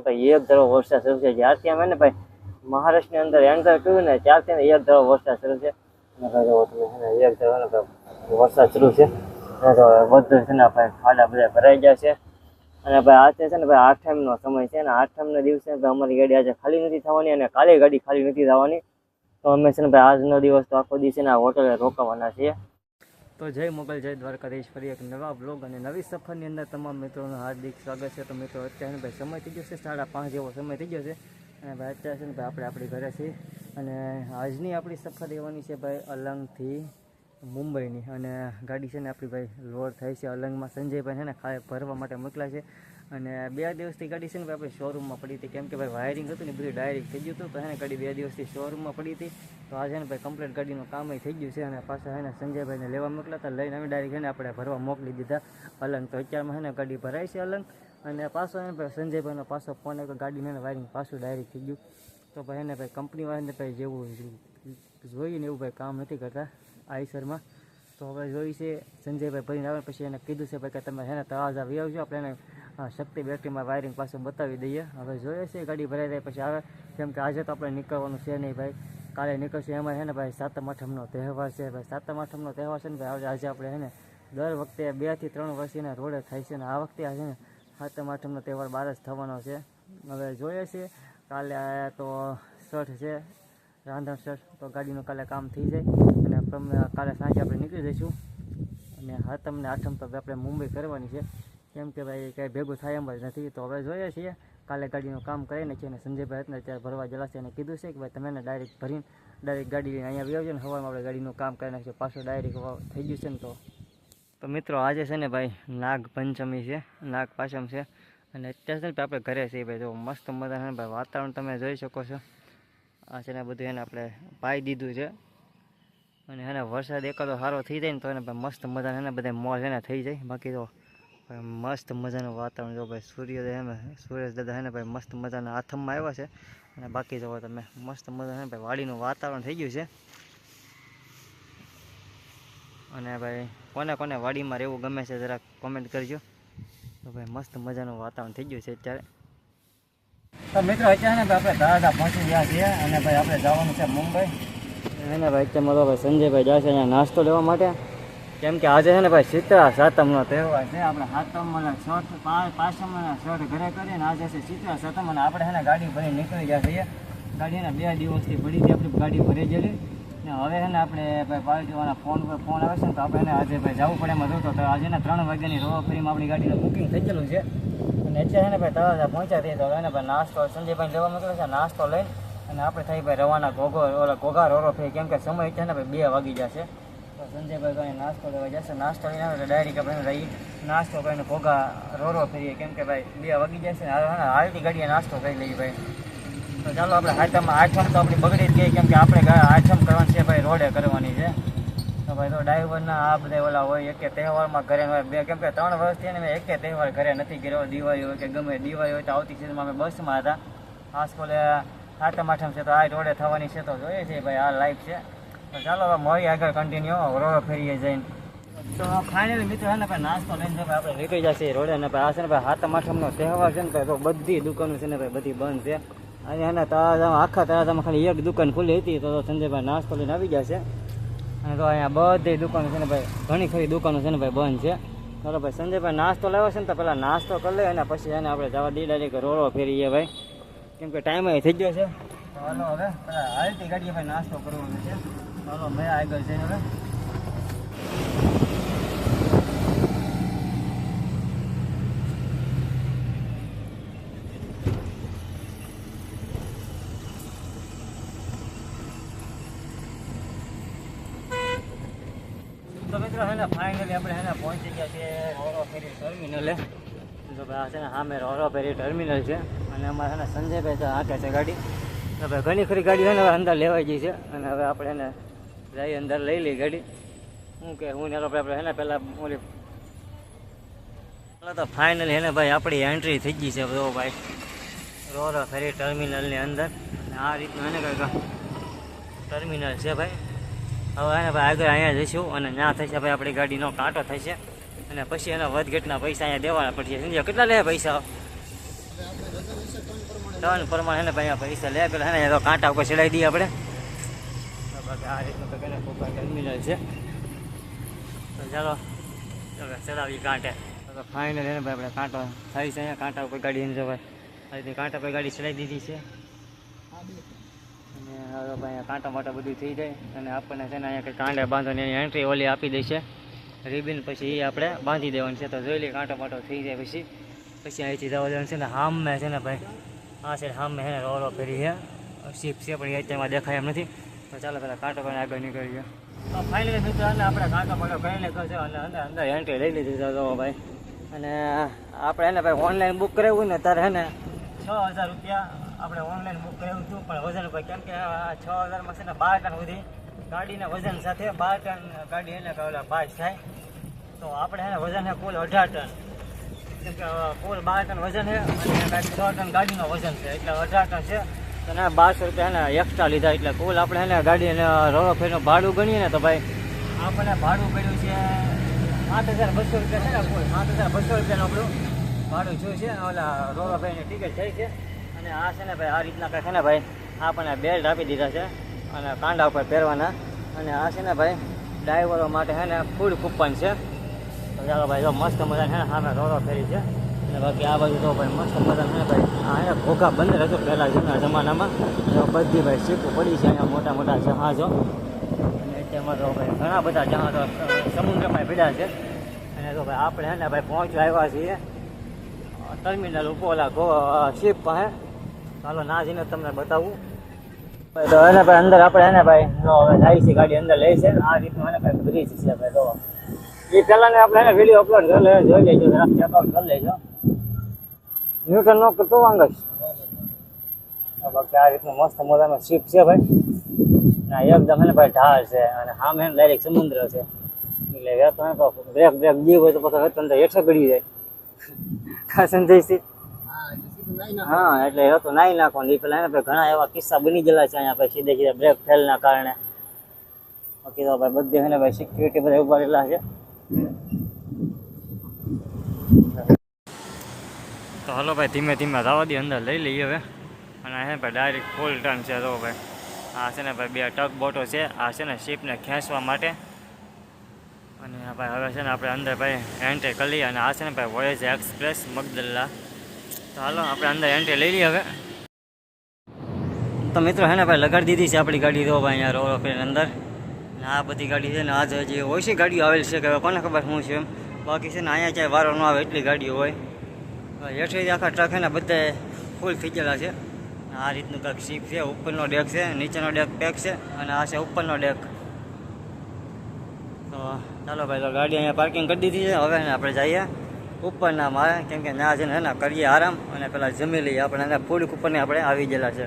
ભાઈ એક ધરો વરસાદ શરૂ છે. જ્યારથી અમે ને ભાઈ મહારાષ્ટ્રની અંદર એન્ટર કર્યું ને ત્યારથી ને એક ધારો વરસાદ શરૂ છે. અને એક ધારો વરસાદ શરૂ છે. બધું છે ને ભાઈ ખાડા બધા ભરાઈ ગયા છે. અને ભાઈ આજે છે ને ભાઈ આઠમનો સમય છે ને આઠમના દિવસે અમારી ગાડી આજે ખાલી નથી થવાની અને કાલે ગાડી ખાલી નથી થવાની. તો અમે છે ને ભાઈ આજનો દિવસ તો આખો દિવસે ને આ હોટલે રોકાવાના છીએ. તો જય મોગલ, જય દ્વારકાધીશ. ફરી એક નવા બ્લોગ અને નવી સફરની અંદર તમામ મિત્રોનું હાર્દિક સ્વાગત છે. તો મિત્રો, અત્યારે ભાઈ સમય થઈ ગયો છે, સાડા પાંચ જેવો સમય થઈ ગયો છે. અને ભાઈ અત્યારે છે ને ભાઈ આપણે આપણી ઘરે છીએ. અને આજની આપણી સફર એવાની છે ભાઈ અલંગથી મુંબઈની. અને ગાડી છે ને આપણી ભાઈ લોડ થઈ છે. અલંગમાં સંજયભાઈ છે ને ખાય ભરવા માટે મોકલા છે. અને બે દિવસથી ગાડી છે ને ભાઈ આપણે શોરૂમમાં પડી હતી. કેમ કે ભાઈ વાયરિંગ હતું ને બધું ડાયરેક્ટ થઈ ગયું હતું, તો એને ગાડી બે દિવસથી શોરૂમમાં પડી હતી. તો આજે ને ભાઈ કમ્પ્લીટ ગાડીનું કામ થઈ ગયું છે અને પાછા એને સંજયભાઈને લેવા મોકલા હતા. લઈને અમે ડાયરેક્ટ એને આપણે ભરવા મોકલી દીધા. અલંગ તો અત્યારમાં એને ગાડી ભરાય છે અલંગ. અને પાછો એને ભાઈ સંજયભાઈનો પાછો ફોન આવ્યો ગાડીને એને વાયરિંગ પાછું ડાયરેક્ટ થઈ ગયું. તો ભાઈ એને ભાઈ કંપનીવાળાને ભાઈ જેવું જોઈએ ને એવું ભાઈ કામ નથી કરતા આઈસરમાં તો હવે જોઈ છે, સંજયભાઈ ભરીને આવે પછી એને કીધું છે ભાઈ કે તમે એને તળાજા આવી આવજો. આપણે એને શક્તિ બેટરીમાં વાયરિંગ પાછું બતાવી દઈએ. હવે જોઈએ છીએ ગાડી ભરાઈ જાય પછી આવે. કેમ કે આજે તો આપણે નીકળવાનું છે નહીં ભાઈ. કાલે નીકળશું એમાં છે ને ભાઈ, સાતમ આઠમનો તહેવાર છે ભાઈ. સાતમ આઠમનો તહેવાર છે ને ભાઈ, આજે આપણે છે ને દર વખતે બેથી ત્રણ વર્ષીને રોડે થાય છે ને આ વખતે આ છે ને સાતમ આઠમનો તહેવાર બાર જ થવાનો છે. હવે જોઈએ છીએ કાલે તો શર્ટ છે, રાંધણ શર્ટ તો ગાડીનું કાલે કામ થઈ જાય અને કાલે સાંજે આપણે નીકળી જઈશું. અને હાતમ ને આઠમ તો આપણે મુંબઈ કરવાની છે. કેમ કે ભાઈ કાંઈ ભેગું થાય એમ જ નથી. તો હવે જોઈએ છીએ. કાલે ગાડીનું કામ કરી નાખીએ અને સંજયભાઈ હતા અત્યારે ત્યારે ભરવા જલાશે અને કીધું છે કે ભાઈ તમે ડાયરેક્ટ ભરીને ડાયરેક્ટ ગાડી લઈને અહીંયા આવી આવજો ને હવામાં આપણે ગાડીનું કામ કરી નાખીએ પાછું ડાયરેક્ટ થઈ ગયું છે ને તો. તો મિત્રો આજે છે ને ભાઈ નાગ પંચમી છે. નાગ પાંચમ છે. અને અત્યારે આપણે ઘરે છીએ ભાઈ. જો મસ્ત મજાનું ભાઈ વાતાવરણ તમે જોઈ શકો છો. આ છે ને બધું એને આપણે પાઈ દીધું છે. અને એને વરસાદ એકાદો સારો થઈ જાય ને તો એને ભાઈ મસ્ત મજાના એને બધા મોજ એને થઈ જાય. બાકી તો મસ્ત મજાનું વાતાવરણ જો ભાઈ સૂર્યોદય એમ સુરેશ દાદા હે ને ભાઈ મસ્ત મજાના આથમમાં આવ્યા છે. અને બાકી જવો તમે મસ્ત મજા છે ભાઈ વાડીનું વાતાવરણ થઈ ગયું છે. અને ભાઈ કોને કોને વાડીમાં રહેવું ગમે છે જરાક કોમેન્ટ કરજો. તો ભાઈ મસ્ત મજાનું વાતાવરણ થઈ ગયું છે અત્યારે. તો મિત્રો અત્યારે આપણે દાદા પહોંચી ગયા છીએ અને ભાઈ આપણે જવાનું છે મુંબઈ. એને ભાઈ અત્યારે મારો ભાઈ સંજયભાઈ જાય છે અહીંયા નાસ્તો લેવા માટે. કેમ કે આજે છે ને ભાઈ શીતળા સાતમનો તહેવાર છે. આપણે સાતમના શર્ટ પાંચમના છઠ ઘરે કરીએ ને આજે છે શીતળા સાતમ અને આપણે છે ને ગાડી ભરી નીકળી ગયા છીએ. ગાડી એને બે દિવસથી ભરી હતી આપણી ગાડી ભરી ગયેલી. ને હવે છે ને આપણે ભાઈ પાર્ટીવાળા ફોન પર ફોન આવે છે ને તો આપણે એને આજે ભાઈ જવું પડે એમાં જોતો તો આજે ને ત્રણ વાગ્યાની રોવા ફરીમાં આપણી ગાડીનું બુકિંગ થઈ ગયેલું છે. અને અત્યારે ને ભાઈ તળાજા પહોંચ્યા દઈએ તો હવે ને ભાઈ નાસ્તો સંજયભાઈ લેવા મોકલે છે. નાસ્તો લઈને અને આપણે થઈ ભાઈ રવાના ઘોઘો ઓલા ઘોઘા રોરો થઈ. કેમ કે સમય છે ને ભાઈ બે વાગી જશે સંજયભાઈ ભાઈ નાસ્તો લેવા જશે નાસ્તો લઈને આવે ડાયરી કે ભાઈ રહી નાસ્તો કરીને ભોગા રોરો ફરીએ. કેમ કે ભાઈ, બે વાગી જશે ને હાલ- હાલતી ગાડીએ નાસ્તો કરી લઈએ ભાઈ. તો ચાલો આપણે હાથમાં આઠમ તો આપણી બગડી જ ગઈ. કેમ કે આપણે આઠમ કરવાની છે ભાઈ, રોડે કરવાની છે. તો ભાઈ, તો ડ્રાઈવરના આ બધા ઓલા હોય, એકે તહેવારમાં ઘરે હોય બે, કેમ કે ત્રણ વર્ષથી મેં એકે તહેવાર ઘરે નથી કર્યો દિવાળી હોય કે ગમે દિવાળી હોય તો આવતી સીઝનમાં અમે બસમાં હતા. આ આઠમ આઠમ છે તો આ રોડે થવાની છે તો જોઈએ છે ભાઈ, આ લાઈફ છે. ચાલો હવે મળીએ આગળ કન્ટિન્યુ રોડો ફેરીએ જઈને. તો ફાઇનલી મિત્રો છે ને ભાઈ નાસ્તો લઈને છે આપણે નીકળી જશે રોડે ને ભાઈ આ છે ને ભાઈ હાથમ આઠમનો તહેવાર છે ને ભાઈ બધી દુકાનો છે ને ભાઈ બધી બંધ છે. અને એના તળાજામાં આખા તળાજામાં ખાલી એક દુકાન ખુલી હતી તો સંજયભાઈ નાસ્તો લઈને આવી છે. અને તો અહીંયા બધી દુકાનો છે ને ભાઈ ઘણી ખરી દુકાનો છે ને ભાઈ બંધ છે. ચાલો ભાઈ સંજયભાઈ નાસ્તો લાવ્યો છે ને તો પહેલાં નાસ્તો કરી લે અને પછી એને આપણે જવા દઈ ડાયરેક્ટ રોડો ફેરીએ ભાઈ. કેમ કે ટાઈમ થઈ ગયો છે. ચાલો હવે પેલા હાલતી ગાડીએ ભાઈ નાસ્તો કરવાનો છે. ચાલો, મેં આગળ જઈને હવે. તો મિત્રો છે ને ફાઇનલી આપણે ને, પહોંચી ગયા છે રોરો ફેરી ટર્મિનલે તો ભાઈ, આ છે ને સામે રોરો ફેરી ટર્મિનલ છે. અને અમારે છે ને, સંજયભાઈ હાંકે છે ગાડી. તો ઘણી ખરી ગાડી છે ને, હવે અંદર લેવાઈ ગઈ છે. અને હવે આપણે એને જઈ અંદર લઈ લઈ ગાડી હું કે, હું ને આપણે આપણે છે ને પહેલાં ઓલી તો ફાઇનલી હેને ભાઈ, આપણી એન્ટ્રી થઈ ગઈ છે બધો ભાઈ. રોરો ફેરી ટર્મિનલની અંદર. આ રીતનું એને કંઈક ટર્મિનલ છે ભાઈ. હવે એને ભાઈ, આગળ અહીંયા જઈશું અને ના થશે ભાઈ, આપણી ગાડીનો કાંટો થશે. અને પછી એના વધઘટના પૈસા અહીંયા દેવાના પડશે. સમજ્યા કેટલા લે પૈસા? ત્રણ પ્રમાણે એને ભાઈ પૈસા લે, પેલા હે ને એ તો કાંટા ઉપર ચડાવી દઈએ આપણે. આ રીતનું તો કને કોપા ટર્મિનલ છે. તો ચાલો ચાલો ચડાવીએ કાંટે. તો ફાઇનલ એને ભાઈ, આપણે કાંટો થાય છે અહીંયા, કાંટા ઉપર ગાડી એને જવાય આ કાંટા પર ગાડી ચલાવી દીધી છે. અને હવે ભાઈ કાંટા માટા બધું થઈ જાય. અને આપણને છે ને અહીંયા કંઈ કાંડા એની એન્ટ્રી ઓલી આપી દેશે રિબિન પછી એ આપણે બાંધી દેવાનું છે. તો જોઈ લઈએ કાંટો માટો થઈ જાય પછી. પછી અહીંથી જવા દેવાનું છે ને હામે છે ને ભાઈ. આ છે હામે છે ને રોડો ફેરી છે શીપ છે, પણ એ અત્યારમાં દેખાય એમ નથી. ચાલો પહેલાં કાંટો પણ આગળ નીકળીએ. ફાઇનલી મિત્રો અને આપણે કાંટો માટો કરીને કરશે અને અંદર અંદર એન્ટ્રી લઈ લીધી છે તો ભાઈ. અને આપણે એને ભાઈ ઓનલાઈન બુક કરાવ્યું ને ત્યારે હે છ હજાર રૂપિયા આપણે ઓનલાઈન બુક કરાવ્યું હતું, પણ વજન ભાઈ કેમ કે છ હજારમાં છે ને બાર ટન સુધી ગાડીના વજન સાથે બાર ટન ગાડી એને કહેલા પાસ થાય. તો આપણે એને વજન છે કુલ અઢાર ટન. કેમ કે કુલ બાર ટન વજન છે અને છ ટન ગાડીનો વજન છે, એટલે અઢાર ટન છે. અને બારસો રૂપિયા એને એક્સ્ટ્રા લીધા, એટલે કુલ આપણે એને ગાડી અને રોડો ફેરનું ભાડું ગણીએ ને તો ભાઈ આપણને ભાડું પડ્યું છે સાત હજાર બસો રૂપિયા છે ને કુલ સાત હજાર બસો રૂપિયાનું આપણું ભાડું જોયું છે, ઓલા રોડો ભાઈની ટિકિટ થઈ છે. અને આ છે ને ભાઈ, આ રીતના કંઈ છે ને ભાઈ, આપણને બેલ્ટ આપી દીધા છે અને કાંડા ઉપર પહેરવાના. અને આ છે ને ભાઈ ડ્રાઈવરો માટે છે ને ફૂડ કૂપન છે. ચાલો ભાઈ, જો મસ્ત મજા છે ને સામે રોડો ફેરી છે. અને બાકી આ બાજુ તો ભાઈ મસ્ત મજા ને ભાઈ. અહીંયા ઘોઘા બંધ હતું પહેલાં જૂના જમાનામાં. બધી ભાઈ શીખવું પડી છે અહીંયા મોટા મોટા જહાજો. અને અત્યારમાં તો ભાઈ ઘણા બધા જહાજો સમુદ્રમાં પીડા છે. અને તો ભાઈ આપણે હે ને ભાઈ પહોંચવા આવ્યા છીએ. ટર્મિનલ ઉપર ઓલા શિપ પાસે. ચાલો ના જઈને તમને બતાવું. તો એને ભાઈ અંદર આપણે એને ભાઈ જો હવે જાય છે ગાડી અંદર લઈ છે. આ રીતનું એને ભાઈ બ્રિજ છે ભાઈ તો. એ પહેલાં આપણે એને વીડિયો અપલોડ કરી લે જોઈ લેજો. ચેકઆઉટ કરી લેજો. ન્યૂટન નો કરતો જ. બાકી આ રીતનું મસ્ત મજાનો શિપ છે ભાઈ. ના એકદમ એને ભાઈ ઢાળ છે અને સામે એને ડાયરેક્ટ સમુદ્ર છે. એટલે વેતો એને તો બ્રેક બ્રેક દી હોય તો પછી વેતન તો હેઠે ગળી જાય. કા સંજયસિંહ હા, એટલે એ તો નાઈ નાખવાનું. એ પેલા એને ઘણા એવા કિસ્સા બની ગયેલા છે અહીંયા ભાઈ સીધે સીધા બ્રેક ફેલના કારણે. બાકી તો ભાઈ બધે એને ભાઈ સિક્યુરિટી બધા ઊભા રહેલા છે. તો હલો ભાઈ, ધીમે ધીમે જવા દે અંદર લઈ લઈએ હવે. અને હે ભાઈ ડાયરેક્ટ ફૂલ ટર્ન છે તો ભાઈ. આ છે ને ભાઈ, બે ટગ બોટો છે. આ છે ને શીપને ખેંચવા માટે. અને આ ભાઈ, હવે છે ને આપણે અંદર ભાઈ એન્ટ્રી કરી લઈએ. અને આ છે ને ભાઈ વોયેજ એક્સપ્રેસ મગદલ્લા. તો હાલો, આપણે અંદર એન્ટ્રી લઈ લઈએ હવે. તો મિત્રો, હે ને ભાઈ, લગાડી દીધી છે આપણી ગાડી તો ભાઈ, અહીંયા રોડ ઓફિસ અંદર. અને આ બધી ગાડી છે ને, આજે જે હોય છે ગાડીઓ આવેલી છે, કે હવે કોને ખબર શું છે એમ. બાકી છે ને, અહીંયા ચાહે વારો ન આવે એટલી ગાડીઓ હોય. હેઠળથી આખા ટ્રક છે ને બધા ફૂલ થઈ છે. આ રીતનું કંઈક સીપ છે, ઉપરનો ડેક છે, નીચેનો ડેક પેક છે, અને આ છે ઉપરનો ડેક તો ચાલો ભાઈ, તો ગાડી અહીંયા પાર્કિંગ કરી દીધી છે. હવે આપણે જઈએ ઉપરના મારે કેમ કે ના છે ને હે કરીએ આરામ અને પેલા જમી લઈએ. આપણે એના ફૂડ ઉપરને આપણે આવી ગયેલા છે.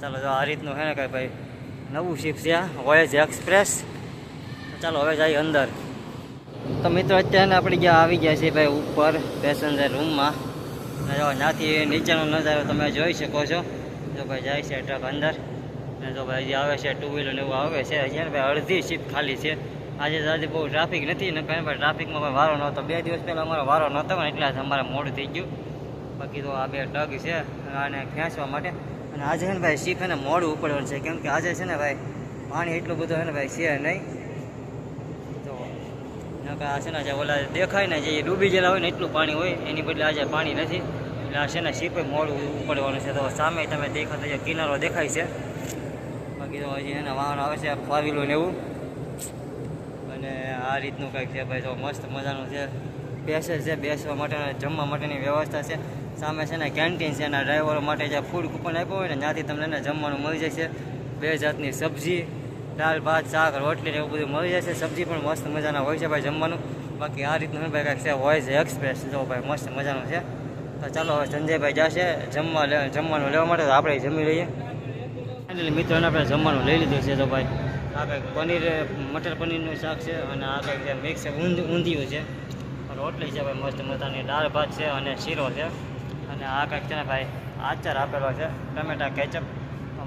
ચાલો, જો આ રીતનું છે ને કંઈ ભાઈ, નવું શિપ છે. વોયેજ એક્સપ્રેસ ચાલો, હવે જઈએ અંદર. તો મિત્રો, અત્યારે આપણે ગયા, આવી ગયા છીએ ભાઈ, ઉપર પેસેન્જર રૂમમાં જો ત્યાંથી નીચેનો નજારો તમે જોઈ શકો છો, જો ભાઈ જાય છે ટ્રક અંદર, અને જો ભાઈ હજી આવે છે ટુ વ્હીલર ને એવું આવે છે હજી ને ભાઈ અડધી સીટ ખાલી છે. આજે દાદી બહુ ટ્રાફિક નથી ને કારણ ભાઈ ટ્રાફિકમાં પણ વારો નહોતો. બે દિવસ પહેલાં અમારો વારો નહોતો ને એટલે અમારે મોડું થઈ ગયું. બાકી તો આ બે ટ્રક છે, આને ખેંચવા માટે. અને આજે છે ને ભાઈ શીપ એને મોડું ઉપડવાનું છે, કેમ કે આજે છે ને ભાઈ પાણી એટલું બધું છે ને ભાઈ છે નહીં. તો આ છે ને જે ઓલા દેખાય ને જે ડૂબી ગયેલા હોય ને એટલું પાણી હોય, એની બદલે આજે પાણી નથી. એટલે આ છે ને, શીપે મોડું ઉપડવાનું છે. તો સામે તમે દેખાતા જે કિનારો દેખાય છે. બાકી તો હજી એના વાહન આવે છે ફોર ને એવું. અને આ રીતનું કંઈક છે ભાઈ તો મસ્ત મજાનું છે. બેસે છે, બેસવા માટે જમવા માટેની વ્યવસ્થા છે. સામે છે ને કેન્ટીન છે, એના ડ્રાઈવરો માટે જે ફૂડ કૂપન આપ્યો હોય ને, ત્યાંથી તમને એને જમવાનું મળી જશે. બે જાતની સબ્જી, દાળ, ભાત, શાક, રોટલી ને એવું બધું મળી જશે. સબ્જી પણ મસ્ત મજાના હોય છે ભાઈ જમવાનું. બાકી આ રીતનું ભાઈ, કાંઈક છે હોય છે એક્સપ્રેસ જો ભાઈ, મસ્ત મજાનું છે. ચાલો સંજયભાઈ જશે જમવા જમવાનું લેવા માટે. તો આપણે જમી લઈએ. એટલે મિત્રોને આપણે જમવાનું લઈ લીધું છે તો ભાઈ. આ કંઈક પનીર, મટર પનીરનું શાક છે અને આ કંઈક મિક્સ છે ઊંધિયું છે. રોટલી છે ભાઈ મસ્ત મજાની. દાળ, ભાત છે અને શીરો છે. અને આ કંઈક છે ને ભાઈ આચાર આપેલો છે. ટમેટા કેચઅપ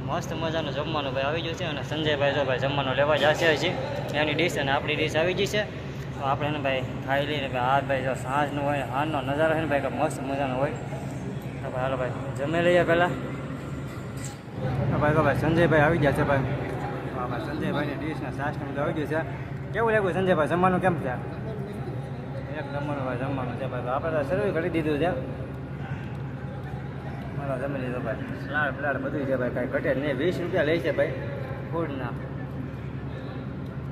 મસ્ત મજાનું જમવાનું ભાઈ આવી ગયું છે. અને સંજયભાઈ જો ભાઈ જમવાનું લેવા જશે હજી. એની ડીશ અને આપણી ડીશ આવી ગઈ છે. તો આપણે એને ભાઈ ખાઈ લઈને ભાઈ આ ભાઈ જો સાંજનું હોય હારનો નજારો છે ને ભાઈ, કે મસ્ત મજાનો હોય. તો ભાઈ હાલો ભાઈ, જમી લઈએ પહેલાં. ભાઈ તો ભાઈ સંજયભાઈ આવી ગયા છે ભાઈ. હા ભાઈ સંજયભાઈની ડીશના સાસ ને બધું આવી ગયું છે. કેવું લાગ્યું સંજયભાઈ, જમવાનું કેમ છે? એક નંબરનું ભાઈ જમવાનું છે ભાઈ. આપણે તો સર્વે કરી દીધું છે. જમી લીધો ભાઈ. સલાડ ફલાડ બધું છે ભાઈ. કાંઈ ઘટે નહીં. વીસ રૂપિયા લે છે ભાઈ. ફૂડના.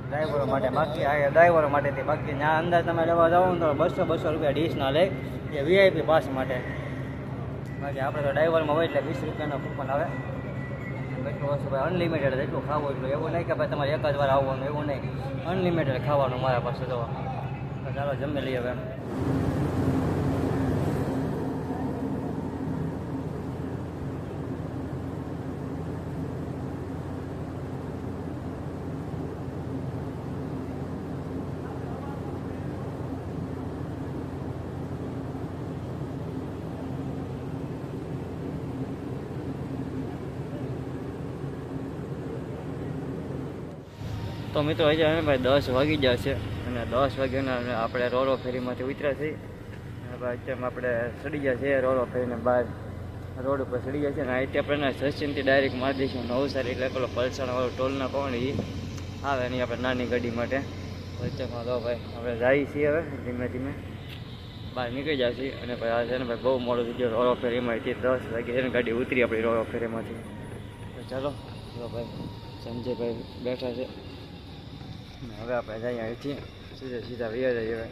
ડ્રાઈવરો માટે બાકી આ ડ્રાઈવરો માટે તે બાકી. જ્યાં અંદર તમે લેવા જાઓ તો બસો બસો રૂપિયા ડીશના લે એ વીઆઈપી પાસ માટે. બાકી આપણે તો ડ્રાઈવરમાં હોય એટલે વીસ રૂપિયાનો કૂપન આવે. કેટલું વસ્તુ ભાઈ અનલિમિટેડ એટલું ખાવું એટલું. એવું નહીં કે ભાઈ તમારે એક જ વાર આવવાનું, એવું નહીં. અનલિમિટેડ ખાવાનું મારા પાસે તો ચાલો, જમી લઈએ હવે. તો મિત્રો હજી હવે ભાઈ દસ વાગી જશે અને દસ વાગ્યાના આપણે રોરો ફેરીમાંથી ઉતર્યા છીએ. અને ભાઈ અત્યારે આપણે ચડી ગયા છીએ રોરો ફેરીને બહાર. રોડ ઉપર ચડી ગયા છે અને અહીંથી આપણે સચિનથી ડાયરેક્ટ મારી દઈશું. નવસારી એટલે પેલો પલસાણાવાળો ટોલના કોણ એ આવે નહીં આપણે નાની ગાડી માટે. વચ્ચેમાં તો ભાઈ, આપણે જઈએ છીએ હવે ધીમે ધીમે. બહાર નીકળી જાય છીએ અને ભાઈ આ છે ને ભાઈ બહુ મોડો થઈ ગયો રોરો ફેરીમાંથી દસ વાગે છે ગાડી ઉતરી આપણી રોરો ફેરીમાંથી. ચાલો ચાલો ભાઈ સંજયભાઈ બેઠા છે. હવે આપણે જઈએ અહીંથી. સીધા સીધા વૈયા જઈએ હવે.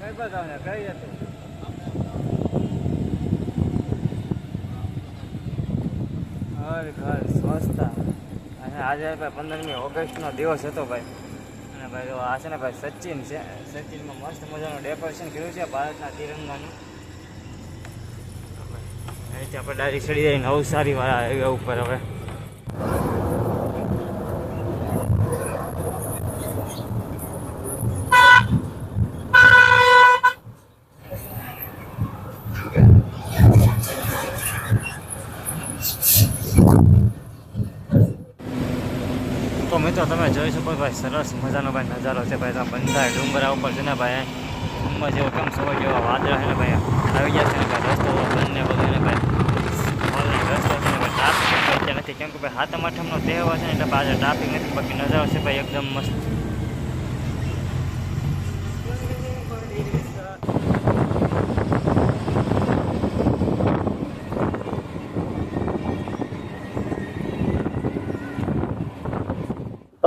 કઈ કઈ હતું અરે ઘર સ્વચ્છતા અને આજે ભાઈ પંદરમી ઓગસ્ટનો દિવસ હતો ભાઈ. અને ભાઈ, આ છે ને ભાઈ સચિન છે. સચિનમાં મસ્ત મજાનું ડેકોરેશન કર્યું છે, ભારતના તિરંગાનું. અહીંથી આપણે ડાયરેક્ટ ચડી જઈએ નવસારી વાળા હાઈવે ઉપર હવે. તો મિત્રો, તમે જોઈ શકો ભાઈ, સરસ મજાનો ભાઈ નજારો છે ભાઈ. ત્યાં બંધાય ડુંગરા ઉપર છે ને ભાઈ. ઉંમર જેવો કેમ સવાર જેવા વાદળા છે ને ભાઈ. આવી ગયા છે ને ભાઈ, રસ્તો બંને બધું ને ભાઈ, ઓનલાઈન રસ્તો છે ને ભાઈ ટ્રાફિક નથી. કેમ કે ભાઈ હાથમ આઠમનો તહેવાર છે ને એટલે ભાઈ ટ્રાફિક નથી, બાકી નજારો છે ભાઈ, એકદમ મસ્ત.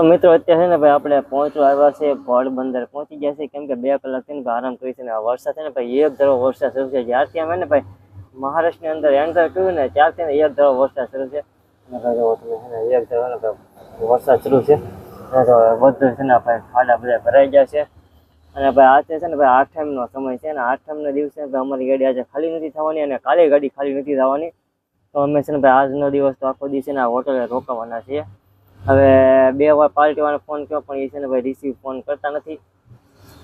તો મિત્રો, અત્યારે છે ને ભાઈ આપણે પહોંચવા આવ્યા છે પોરબંદર પહોંચી ગયા છે કેમ કે બે કલાક થઈને આરામ કરી છે ને આ વરસાદ છે ને ભાઈ, એક ધરો વરસાદ શરૂ છે. જ્યારથી અમે ને ભાઈ મહારાષ્ટ્રની અંદર એન્ટર કર્યું ને ત્યારથી ને એક ધરો વરસાદ શરૂ છે. અને એક ધરો વરસાદ શરૂ છે. અને બધું છે ને ભાઈ ખાડા બધા ભરાઈ ગયા છે. અને ભાઈ આજે છે ને ભાઈ આઠમનો સમય છે ને આઠમના દિવસે અમારી ગાડી આજે ખાલી નથી થવાની અને કાલે ગાડી ખાલી નથી થવાની. તો અમે છે ને ભાઈ આજનો દિવસ તો આખો દિવસ ને આ હોટલે રોકાવાના છીએ. હવે બે વાર પાર્ટીવાળાને ફોન કર્યો, પણ એ છે ને ભાઈ રિસીવ ફોન કરતા નથી.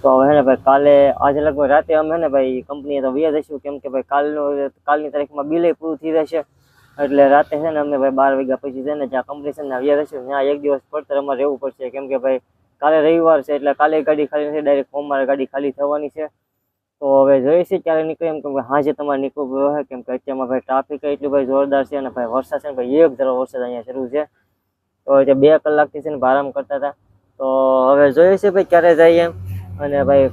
તો હવે ને ભાઈ કાલે, આજે લગભગ રાતે અમે ને ભાઈ કંપનીએ તો વ્યા દઈશું કેમ કે ભાઈ કાલનો, કાલની તારીખમાં બિલે પૂરું થઈ જશે. એટલે રાતે છે ને અમે ભાઈ બાર વાગ્યા પછી છે ને જ્યાં કંપની છે ને વ્યા દઈશું ત્યાં એક દિવસ પડતર અમારે રહેવું પડશે. કેમ કે ભાઈ કાલે રવિવાર છે, એટલે કાલે ગાડી ખાલી નથી ડાયરેક્ટ સોમવારે ગાડી ખાલી થવાની છે. તો હવે જોઈએ છે ક્યારે નીકળે, એમ કે હાજે તમારે નીકળવું હોય કેમ કે અત્યારમાં ભાઈ ટ્રાફિક એટલું ભાઈ જોરદાર છે અને ભાઈ વરસાદ છે ને ભાઈ એક ધારો વરસાદ અહીંયા શરૂ છે. તો જે બે કલાકથી છે ને આરામ કરતા હતા. તો હવે જોઈએ છે ભાઈ ક્યારે જઈએ અને ભાઈ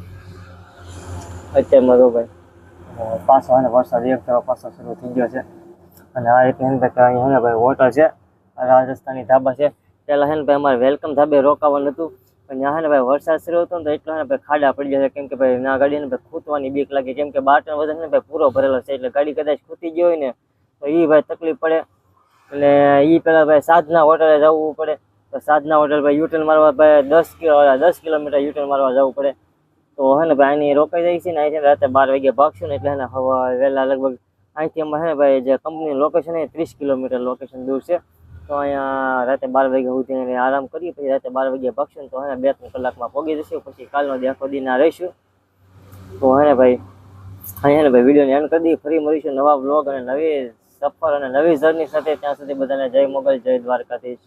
અત્યારે મરો ભાઈ પાછો અને વરસાદ એક ધારો પાછો શરૂ થઈ ગયો છે. અને આ રીતની અંદર અહીંયા ને ભાઈ હોટલ છે રાજસ્થાની ધાબા છે. પહેલાં છે ને ભાઈ અમારે વેલકમ ધાબે રોકાવાનું હતું. પણ ત્યાં ને ભાઈ વરસાદ શરૂ હતો ને તો એટલો ને ભાઈ ખાડા પડી જશે કેમ કે ભાઈ ના ગાડીને ભાઈ ખૂટવાની બીક લાગે. કેમ કે બાટણ વધારે ને ભાઈ પૂરો ભરેલો છે, એટલે ગાડી કદાચ ખૂટી ગયો હોય ને, તો એ ભાઈ તકલીફ પડે. એટલે એ પહેલાં ભાઈ સાધના હોટલે જવું પડે. તો સાધના હોટલ ભાઈ યુટર્ન મારવા ભાઈ દસ કિલો દસ કિલોમીટર યુટર્ન મારવા જવું પડે. તો હે ને ભાઈ અહીં રોકાઈ જાય છે ને અહીંથી રાતે બાર વાગે ભાગશું ને એટલે હે ને હવા વહેલા લગભગ અહીંથી અમે હે ભાઈ જે કંપની લોકેશન એ ત્રીસ કિલોમીટર લોકેશન દૂર છે. તો અહીંયા રાતે બાર વાગ્યા સુધી એને આરામ કરીએ, પછી રાતે બાર વાગ્યા ભાગશું તો ને બે ત્રણ કલાકમાં પહોંચી જશું, પછી કાલનો દેખો દીના રહીશું. તો હે ને ભાઈ, અહીંયા ને ભાઈ વિડીયોને એન્ડ કરી દઈએ, ફરી મળીશું નવા બ્લોગ અને નવી સફર અને નવી જર્ની સાથે ત્યાં સુધી બધાને જય મોગલ જય દ્વારકાધીશ.